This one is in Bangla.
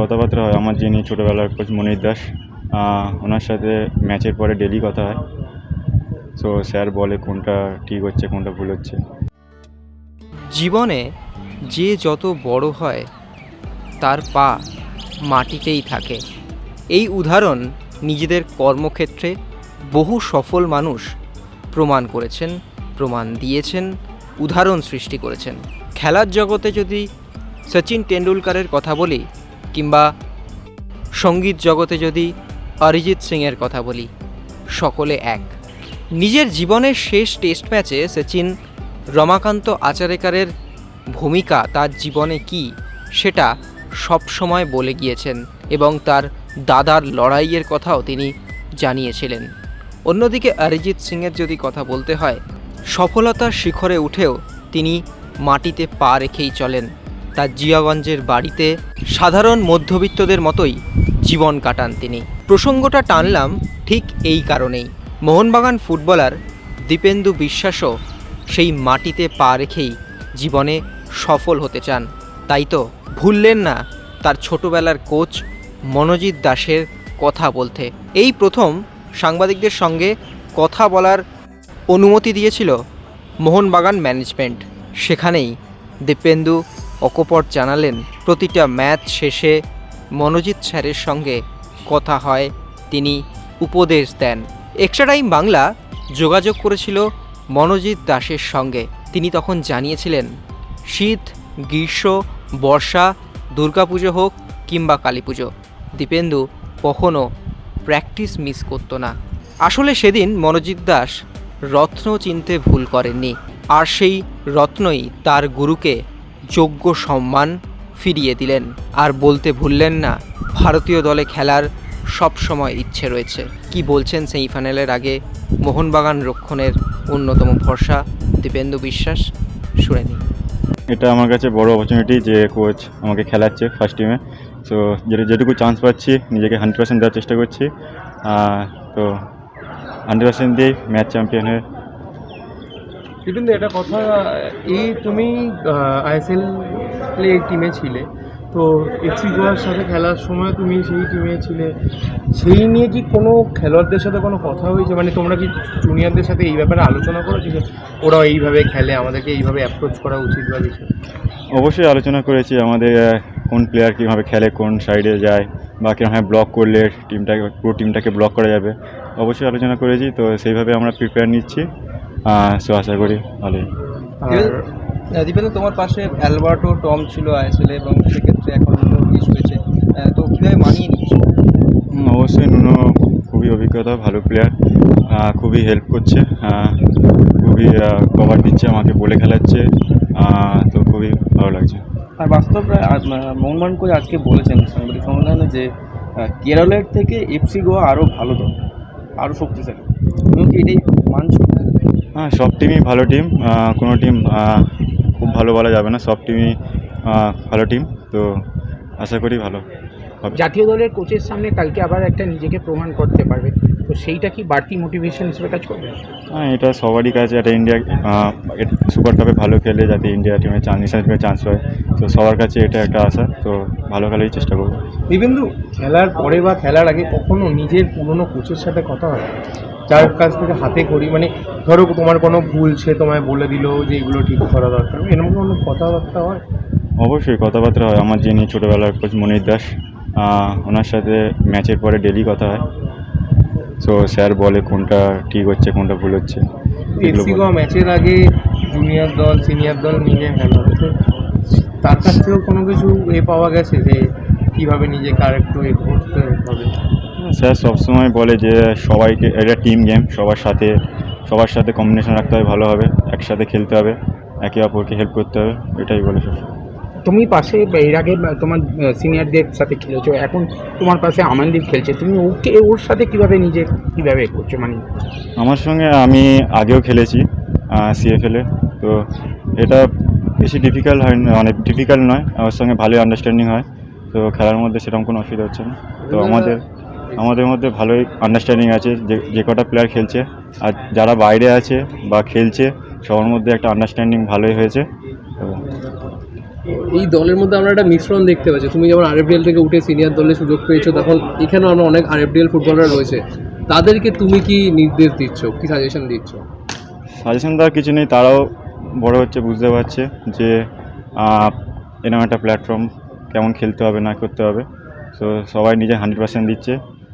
কথাবার্তা হয় আমার যিনি ছোটোবেলার কোচ মনির দাস ওনার সাথে ম্যাচের পরে ডেলি কথা হয়। সো স্যার বলে কোনটা ঠিক হচ্ছে, কোনটা ভুল হচ্ছে। জীবনে যে যত বড় হয়, তার পা মাটিতেই থাকে। এই উদাহরণ নিজেদের কর্মক্ষেত্রে বহু সফল মানুষ প্রমাণ করেছেন, প্রমাণ দিয়েছেন, উদাহরণ সৃষ্টি করেছেন। খেলার জগতে যদি সচিন টেন্ডুলকারের কথা বলি কিংবা সংগীত জগতে যদি অরিজিৎ সিংয়ের কথা বলি, সকলে এক। নিজের জীবনের শেষ টেস্ট ম্যাচে সচিন রমাকান্ত আচারেকারের ভূমিকা তার জীবনে কি, সেটা সব সময় বলে গিয়েছেন এবং তার দাদার লড়াইয়ের কথাও তিনি জানিয়েছিলেন। অন্যদিকে অরিজিৎ সিংয়ের যদি কথা বলতে হয়, সফলতার শিখরে উঠেও তিনি মাটিতে পা রেখেই চলেন। তার জিয়াগঞ্জের বাড়িতে সাধারণ মধ্যবিত্তদের মতোই জীবন কাটান তিনি। প্রসঙ্গটা টানলাম ঠিক এই কারণেই। মোহনবাগান ফুটবলার দীপেন্দু বিশ্বাসও সেই মাটিতে পা রেখেই জীবনে সফল হতে চান। তাই তো ভুললেন না তার ছোটবেলার কোচ মনোজিৎ দাসের কথা বলতে। এই প্রথম সাংবাদিকদের সঙ্গে কথা বলার অনুমতি দিয়েছিল মোহনবাগান ম্যানেজমেন্ট। সেখানেই দীপেন্দু অকপট জানালেন, প্রতিটা ম্যাচ শেষে মনোজিৎ স্যারের সঙ্গে কথা হয়, তিনি উপদেশ দেন। এক্সট্রা টাইম বাংলা যোগাযোগ করেছিল মনোজিৎ দাসের সঙ্গে। তিনি তখন জানিয়েছিলেন, শীত, গ্রীষ্ম, বর্ষা, দুর্গাপুজো হোক কিংবা কালী পুজো দীপেন্দু কখনও প্র্যাকটিস মিস করতো না। আসলে সেদিন মনোজিৎ দাস রত্ন চিনতে ভুল করেননি, আর সেই রত্নই তার গুরুকে যোগ্য সম্মান ফিরিয়ে দিলেন। আর বলতে ভুললেন না, ভারতীয় দলে খেলার সব সময় ইচ্ছে রয়েছে। কি বলছেন সেমিফাইনালের আগে মোহনবাগান রক্ষণের অন্যতম ভরসা? দীপেন্দু বিশ্বাস শুনে নিন এটা আমার কাছে বড় অপরচুনিটি যে কোচ আমাকে খেলাচ্ছে ফার্স্ট টিমে সো যেটা, যেটুকু চান্স পাচ্ছি, নিজেকে হান্ড্রেড পার্সেন্ট দেওয়ার চেষ্টা করছি। তো হান্ড্রেড পার্সেন্ট দিয়েই ম্যাচ চ্যাম্পিয়ন হয়ে কিন্তু এটা কথা এই তুমি আইএসএল প্লে টিমে ছিলে, তো এফসি গোয়ার সাথে খেলার সময় তুমি সেই টিমে ছিলে, সেই নিয়ে কি কোনো খেলোয়াড়দের সাথে কোনো কথা হয়েছে? মানে তোমরা কি জুনিয়রদের সাথে এই ব্যাপারে আলোচনা করেছ যে ওরা এইভাবে খেলে, আমাদেরকে এইভাবে অ্যাপ্রোচ করা উচিত বা কিছু অবশ্যই আলোচনা করেছি আমাদের কোন প্লেয়ার কীভাবে খেলে, কোন সাইডে যায়, বা কীভাবে ব্লক করলে টিমটাকে পুরো টিমটাকে ব্লক করা যাবে। অবশ্যই আলোচনা করেছি, তো সেইভাবে আমরা প্রিপেয়ার নিচ্ছি। সো আশা করি ভালোই। আর দীপেন্দু তোমার পাশে অ্যালবার্টো টম ছিল আইএসএল এবং সেক্ষেত্রে এখন মিস হয়েছে। তো কীভাবে মানিয়ে নিচ্ছ? অবশ্যই নুনো খুবই অভিজ্ঞতা ভালো প্লেয়ার খুবই হেল্প করছে খুবই কভার দিচ্ছে আমাকে বলে খেলাচ্ছে তো খুবই ভালো লাগছে। আর বাস্তবে মোহনবাগান কোচ আজকে বলেছেন সাংবাদিক সম্মেলনে যে কেরলের থেকে এফসি গোয়া আরও ভালো দল আরও শক্তিশালী। কি এটাই মানছো? হ্যাঁ সব টিমই ভালো টিম কোনো টিম খুব ভালো বলা যাবে না সব টিমই ভালো টিম তো আশা করি ভালো জাতীয় দলের কোচের সামনে কালকে আবার একটা নিজেকে প্রমাণ করতে পারবে তো সেইটা কি বাড়তি মোটিভেশন হিসেবে কাজ করবে? হ্যাঁ এটা সবারই কাছে একটা ইন্ডিয়া সুপার কাপে ভালো খেলে যাতে ইন্ডিয়া টিমে চান্স ন্যাশনাল টিমে চান্স হয় তো সবার কাছে এটা একটা আশা তো ভালো খেলারই চেষ্টা করব। দিবেন্দু খেলার পরে বা খেলার আগে কখনো নিজের পুরনো কোচের সাথে কথা হয়? যার কাছ থেকে হাতে করি মানে ধরো তোমার কোনো ভুল সে তোমায় বলে দিল যে এগুলো ঠিক করা দরকার এরকম কোনো কথাবার্তা হয়? অবশ্যই কথাবার্তা হয়। আমার যিনি ছোটোবেলার কোচ মনির দাস ওনার সাথে ম্যাচের পরে ডেলি কথা হয়। সো স্যার বলে কোনটা ঠিক হচ্ছে কোনটা ভুল হচ্ছে ম্যাচের আগে জুনিয়র দল সিনিয়র দল নিয়ে খেলা তার কাছ থেকেও কোনো কিছু এ পাওয়া গেছে যে কীভাবে নিজেকে আরেকটু এ করতে হবে? স্যার সবসময় বলে যে সবাইকে এটা টিম গেম সবার সাথে সবার সাথে কম্বিনেশন রাখতে হবে ভালোভাবে একসাথে খেলতে হবে একে অপরকে হেল্প করতে হবে এটাই বলে সব তুমি পাশে এর আগে তোমার সিনিয়রদের সাথে খেলেছো এখন তোমার পাশে আমানদীপ খেলছে তুমি ওকে ওর সাথে কীভাবে নিজে কীভাবে করছ মানে? আমার সঙ্গে আমি আগেও খেলেছি সিএফএলে তো এটা বেশি ডিফিকাল্ট হয় না অনেক ডিফিকাল্ট নয় আমার সঙ্গে ভালোই আন্ডারস্ট্যান্ডিং হয় তো খেলার মধ্যে সেরকম কোনো অসুবিধা হচ্ছে না। তো আমাদের আমাদের মধ্যে ভালোই আন্ডারস্ট্যান্ডিং আছে যে যে কটা প্লেয়ার খেলছে। আর যারা বাইরে আছে বা খেলছে সবার মধ্যে একটা আন্ডারস্ট্যান্ডিং ভালোই হয়েছে। তো এই দলের মধ্যে আমরা একটা মিশ্রণ দেখতে পাচ্ছি। তুমি যেমন আরএফডিএল থেকে উঠে সিনিয়র দলে সুযোগ পেয়েছ তখন এখানেও আমরা অনেক আরএফডিএল ফুটবলার রয়েছে। তাদেরকে তুমি কি নির্দেশ দিচ্ছ? কি সাজেশন দিচ্ছ? সাজেশন দেওয়ার কিছু নেই তারাও বড় হচ্ছে বুঝতে পারছে যে এরকম একটা প্ল্যাটফর্ম কেমন খেলতে হবে না করতে হবে। সো সবাই নিজে হান্ড্রেড পার্সেন্ট দিচ্ছে।